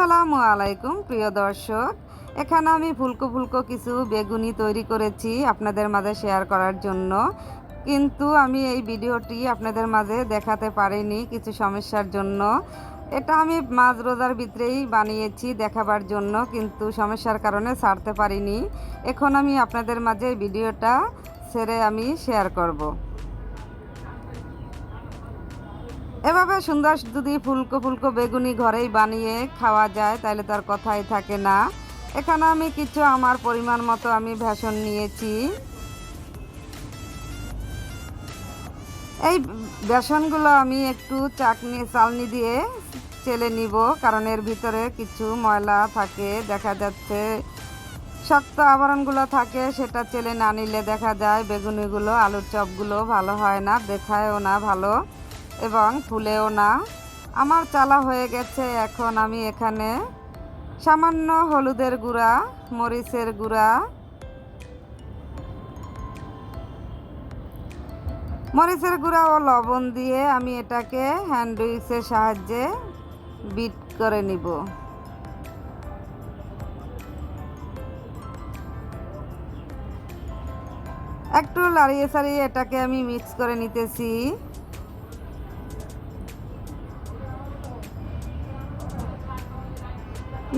আসসালামু আলাইকুম, প্রিয় দর্শক। এখানে আমি ফুলকো ফুলকো কিছু বেগুনি তৈরি করেছি আপনাদের মাঝে শেয়ার করার জন্য। কিন্তু আমি এই ভিডিওটি আপনাদের মাঝে দেখাতে পারিনি কিছু সমস্যার জন্য। এটা আমি মাঝ রোজার ভিতরেই বানিয়েছি দেখাবার জন্য, কিন্তু সমস্যার কারণে ছাড়তে পারিনি। এখন আমি আপনাদের মাঝে ভিডিওটা ছেড়ে আমি শেয়ার করব। এভাবে সুন্দর যদি ফুলকো ফুলকো বেগুনি ঘরেই বানিয়ে খাওয়া যায়, তাহলে তার কথাই থাকে না। এখানে আমি কিছু আমার পরিমাণ মতো আমি ভেষণ নিয়েছি। এই বেসনগুলো আমি একটু চাকনি চালনি দিয়ে চেলে নিব, কারণ এর ভিতরে কিছু ময়লা থাকে, দেখা যাচ্ছে। শক্ত আবরণগুলো থাকে, সেটা চেলে না নিলে দেখা যায় বেগুনিগুলো, আলুর চপগুলো ভালো হয় না, দেখায়ও না ভালো। এবং ফুলেও না। আমার চালা হয়ে গেছে, এখন আমি এখানে। সামান্য হলুদের গুঁড়া, মরিচের গুঁড়া। মরিচের গুঁড়া ও লবণ দিয়ে আমি এটাকে হ্যান্ড উইক্সের সাহায্যে বিট করে নিব। একটু লাড়িয়ে সারিয়ে এটাকে আমি মিক্স করে নিতেছি।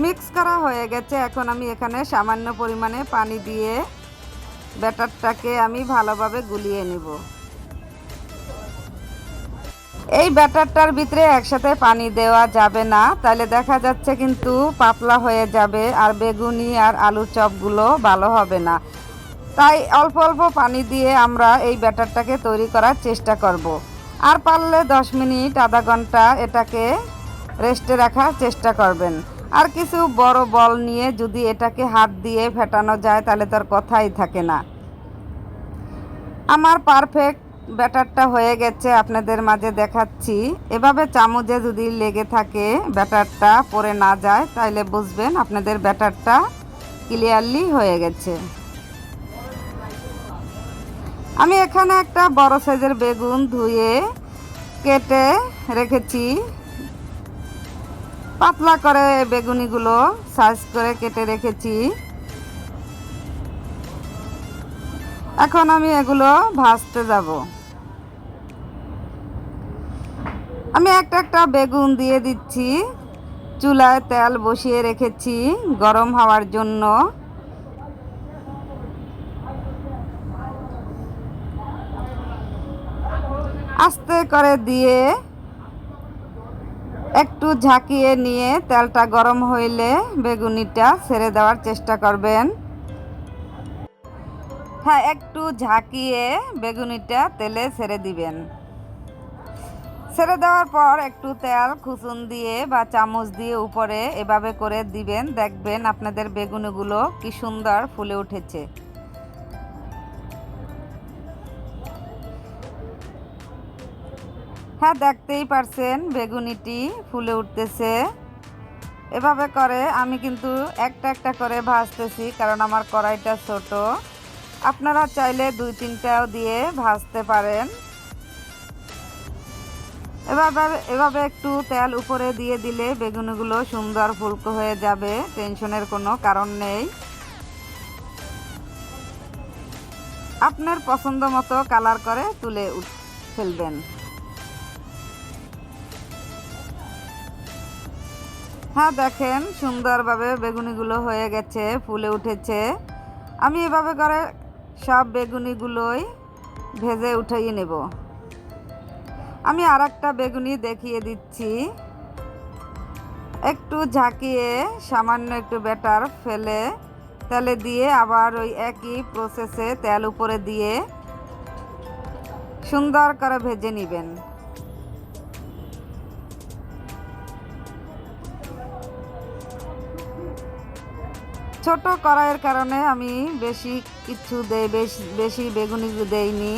মিক্স করা হয়ে গেছে। এখন আমি এখানে সামান্য পরিমাণে পানি দিয়ে ব্যাটারটাকে আমি ভালোভাবে গুলিয়ে নিব। এই ব্যাটারটার ভিতরে একসাথে পানি দেওয়া যাবে না। তাহলে দেখা যাচ্ছে কিন্তু পাতলা হয়ে যাবে আর বেগুনি আর আলুর চপগুলো ভালো হবে না। তাই অল্প অল্প পানি দিয়ে আমরা এই ব্যাটারটাকে তৈরি করার চেষ্টা করব। আর পারলে দশ মিনিট, আধা ঘণ্টা এটাকে রেস্টে রাখার চেষ্টা করবেন। আর কিছু বড় বল নিয়ে যদি এটাকে হাত দিয়ে ফেটানো যায়, তাহলে তার কথাই থাকে না। আমার পারফেক্ট ব্যাটারটা হয়ে গেছে আপনাদের মাঝে দেখাচ্ছি। এভাবে চামচে যদি লেগে থাকে ব্যাটারটা পরে না যায় তাইলে বুঝবেন আপনাদের ব্যাটারটা ক্লিয়ারলি হয়ে গেছে। আমি এখানে একটা বড় সাইজের বেগুন ধুয়ে কেটে রেখেছি। পাতলা করে বেগুনিগুলো সাইজ করে কেটে রেখেছি। এখন আমি এগুলো ভাজতে যাব। আমি একটা একটা বেগুন দিয়ে দিচ্ছি। চুলায় তেল বসিয়ে রেখেছি গরম হওয়ার জন্য। আস্তে করে দিয়ে একটু ঝাঁকিয়ে নিয়ে তেলটা গরম হইলে বেগুনিটা ছেড়ে দেওয়ার চেষ্টা করবেন। হ্যাঁ একটু ঝাঁকিয়ে বেগুনিটা তেলে ছেড়ে দিবেন। ছেড়ে দেওয়ার পর একটু তেল খুসুন দিয়ে বা চামচ দিয়ে উপরে এভাবে করে দিবেন। দেখবেন আপনাদের বেগুনিগুলো কি সুন্দর ফুলে উঠেছে। হ্যাঁ দেখতেই পারছেন, বেগুনিটি ফুলে উঠতেছে। এভাবে করে আমি কিন্তু একটা একটা করে ভাজতেছি, কারণ আমার কড়াইটা ছোট। আপনারা চাইলে দুই তিনটাও দিয়ে ভাজতে পারেন। এভাবে এভাবে একটু তেল উপরে দিয়ে দিলে বেগুনিগুলো সুন্দর ফুলকো হয়ে যাবে, টেনশনের কোনো কারণ নেই। আপনার পছন্দ মতো কালার করে তুলে ফেলবেন। হ্যাঁ দেখেন সুন্দরভাবে বেগুনিগুলো হয়ে গেছে, ফুলে উঠেছে। আমি এভাবে করে সব বেগুনিগুলোই ভেজে উঠিয়ে নেব। আমি আর একটা বেগুনি দেখিয়ে দিচ্ছি। একটু ঝাঁকিয়ে, সামান্য একটু ব্যাটার ফেলে তেলে দিয়ে আবার ওই একই প্রসেসে তেল উপরে দিয়ে সুন্দর করে ভেজে নেবেন। ছোট কড়াইয়ের কারণে আমি বেশি কিছু দেই, বেশি বেশি বেগুনি দেইনি।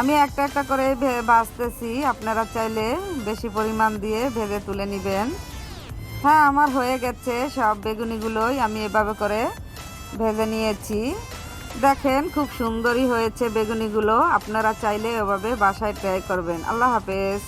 আমি একটা একটা করে ভাজতেছি, আপনারা চাইলে বেশি পরিমাণ দিয়ে ভেজে তুলে নেবেন। হ্যাঁ আমার হয়ে গেছে, সব বেগুনিগুলোই আমি এভাবে করে ভেজে নিয়েছি। দেখেন, খুব সুন্দরই হয়েছে বেগুনিগুলো, আপনারা চাইলে এভাবে বাসায় ট্রাই করবেন। আল্লাহ হাফেজ।